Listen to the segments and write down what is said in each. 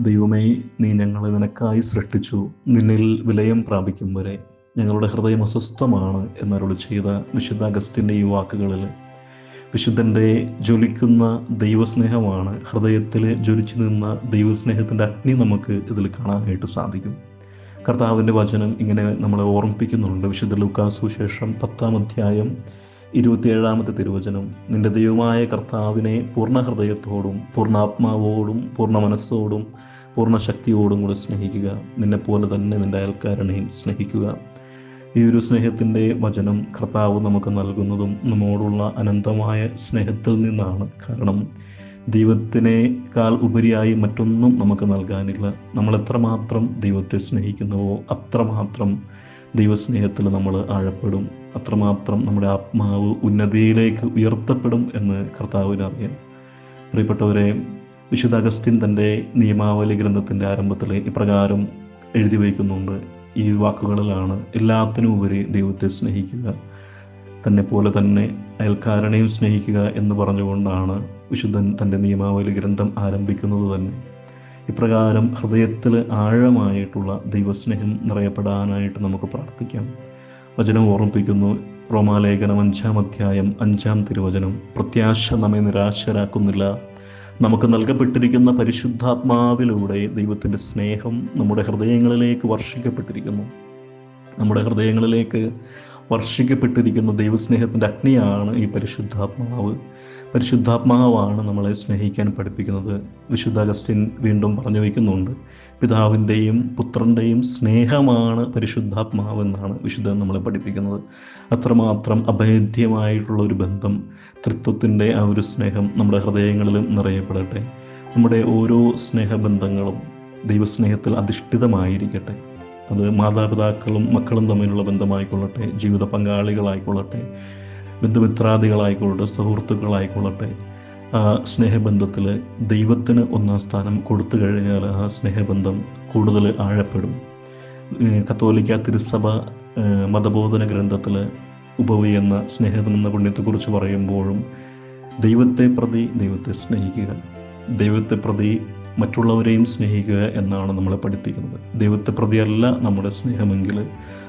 ദൈവമേ നീ ഞങ്ങളെ നിനക്കായി സൃഷ്ടിച്ചു. നിന്നിൽ വിലയം പ്രാപിക്കും വരെ ഞങ്ങളുടെ ഹൃദയം അസ്വസ്ഥമാണ് എന്നരുളി ചെയ്ത വിശുദ്ധ അഗസ്റ്റിന്റെ ഈ വാക്കുകളിൽ. വിശുദ്ധന്റെ ജ്വലിക്കുന്ന ദൈവസ്നേഹമാണ് ഹൃദയത്തിൽ ജ്വലിച്ചു നിന്ന ദൈവസ്നേഹത്തിന്റെ അഗ്നി നമുക്ക് ഇതിൽ കാണാനായിട്ട് സാധിക്കും. കർത്താവിന്റെ വചനം ഇങ്ങനെ നമ്മളെ ഓർമ്മിപ്പിക്കുന്നുണ്ട്. വിശുദ്ധ ലുക്കാസു ശേഷം പത്താം അധ്യായം ഇരുപത്തിയേഴാമത്തെ തിരുവചനം. നിന്റെ ദൈവമായ കർത്താവിനെ പൂർണ ഹൃദയത്തോടും പൂർണാത്മാവോടും പൂർണ മനസ്സോടും പൂർണ ശക്തിയോടും കൂടെ സ്നേഹിക്കുക. നിന്നെപ്പോലെ തന്നെ നിന്റെ അയൽക്കാരനെയും സ്നേഹിക്കുക. ഈ ഒരു സ്നേഹത്തിന്റെ വചനം കർത്താവ് നമുക്ക് നൽകുന്നതും നമ്മോടുള്ള അനന്തമായ സ്നേഹത്തിൽ നിന്നാണ് കാരണം ദൈവത്തിനേക്കാൾ ഉപരിയായി മറ്റൊന്നും നമുക്ക് നൽകാനില്ല. നമ്മൾ എത്രമാത്രം ദൈവത്തെ സ്നേഹിക്കുന്നുവോ അത്രമാത്രം ദൈവസ്നേഹത്തിൽ നമ്മൾ ആഴപ്പെടും. അത്രമാത്രം നമ്മുടെ ആത്മാവ് ഉന്നതിയിലേക്ക് ഉയർത്തപ്പെടും എന്ന് കർത്താവിന് അറിയാം പ്രിയപ്പെട്ടവരെ വിശുദ്ധ അഗസ്റ്റിൻ തന്റെ നിയമാവലി ഗ്രന്ഥത്തിന്റെ ആരംഭത്തിൽ ഇപ്രകാരം എഴുതി വയ്ക്കുന്നുണ്ട് ഈ വാക്കുകളിലാണ് എല്ലാത്തിനും ഉപരി ദൈവത്തെ സ്നേഹിക്കുക. തന്നെ പോലെ തന്നെ അയൽക്കാരനെയും സ്നേഹിക്കുക എന്ന് പറഞ്ഞുകൊണ്ടാണ് വിശുദ്ധൻ തന്റെ നിയമാവലി ഗ്രന്ഥം ആരംഭിക്കുന്നത് തന്നെ. ഇപ്രകാരം ഹൃദയത്തിൽ ആഴമായിട്ടുള്ള ദൈവസ്നേഹം നിറയപ്പെടാനായിട്ട് നമുക്ക് പ്രാർത്ഥിക്കാം. വചനം ഓർമ്മിപ്പിക്കുന്നു. റോമാലേഖനം അഞ്ചാം അധ്യായം അഞ്ചാം തിരുവചനം. പ്രത്യാശ നമ്മെ നിരാശരാക്കുന്നില്ല. നമുക്ക് നൽകപ്പെട്ടിരിക്കുന്ന പരിശുദ്ധാത്മാവിലൂടെ ദൈവത്തിന്റെ സ്നേഹം നമ്മുടെ ഹൃദയങ്ങളിലേക്ക് വർഷിക്കപ്പെട്ടിരിക്കുന്നു. നമ്മുടെ ഹൃദയങ്ങളിലേക്ക് വർഷിക്കപ്പെട്ടിരിക്കുന്ന ദൈവസ്നേഹത്തിന്റെ അഗ്നിയാണ് ഈ പരിശുദ്ധാത്മാവ്. പരിശുദ്ധാത്മാവാണ് നമ്മളെ സ്നേഹിക്കാൻ പഠിപ്പിക്കുന്നത്. വിശുദ്ധ അഗസ്റ്റിൻ വീണ്ടും പറഞ്ഞു വയ്ക്കുന്നുണ്ട്. പിതാവിന്റെയും പുത്രന്റെയും സ്നേഹമാണ് പരിശുദ്ധാത്മാവ് എന്നാണ് വിശുദ്ധൻ നമ്മളെ പഠിപ്പിക്കുന്നത്. അത്രമാത്രം അഭേദ്യമായിട്ടുള്ള ഒരു ബന്ധം തൃത്വത്തിന്റെ ആ ഒരു സ്നേഹം നമ്മുടെ ഹൃദയങ്ങളിലും നിറയപ്പെടട്ടെ. നമ്മുടെ ഓരോ സ്നേഹബന്ധങ്ങളും ദൈവസ്നേഹത്തിൽ അധിഷ്ഠിതമായിരിക്കട്ടെ. അത് മാതാപിതാക്കളും മക്കളും തമ്മിലുള്ള ബന്ധമായിക്കൊള്ളട്ടെ ജീവിത പങ്കാളികളായിക്കൊള്ളട്ടെ ബന്ധുമിത്രാദികളായിക്കൊള്ളട്ടെ സുഹൃത്തുക്കളായിക്കൊള്ളട്ടെ ആ സ്നേഹബന്ധത്തിൽ ദൈവത്തിന് ഒന്നാം സ്ഥാനം കൊടുത്തു കഴിഞ്ഞാൽ ആ സ്നേഹബന്ധം കൂടുതൽ ആഴപ്പെടും. കത്തോലിക്ക തിരുസഭ മതബോധന ഗ്രന്ഥത്തിൽ ഉപവി എന്ന സ്നേഹം എന്ന പുണ്യത്തെക്കുറിച്ച് പറയുമ്പോഴും ദൈവത്തെ പ്രതി ദൈവത്തെ സ്നേഹിക്കുക ദൈവത്തെ പ്രതി മറ്റുള്ളവരെയും സ്നേഹിക്കുക എന്നാണ് നമ്മളെ പഠിപ്പിക്കുന്നത്. ദൈവത്തെ പ്രതിയല്ല നമ്മുടെ സ്നേഹമെങ്കിൽ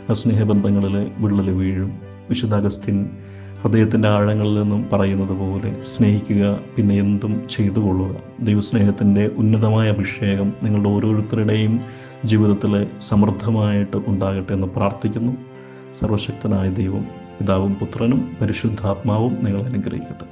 ആ സ്നേഹബന്ധങ്ങളിൽ വിള്ളൽ വീഴും. വിശുദ്ധ അഗസ്റ്റിൻ ഹൃദയത്തിന്റെ ആഴങ്ങളിൽ നിന്നും പറയുന്നത് പോലെ സ്നേഹിക്കുക പിന്നെ എന്തും ചെയ്തു കൊള്ളുക. ദൈവസ്നേഹത്തിന്റെ ഉന്നതമായ അഭിഷേകം നിങ്ങളുടെ ഓരോരുത്തരുടെയും ജീവിതത്തിൽ സമൃദ്ധമായിട്ട് ഉണ്ടാകട്ടെ എന്ന് പ്രാർത്ഥിക്കുന്നു. സർവശക്തനായ ദൈവം പിതാവും പുത്രനും പരിശുദ്ധാത്മാവും നിങ്ങളെ അനുഗ്രഹിക്കട്ടെ.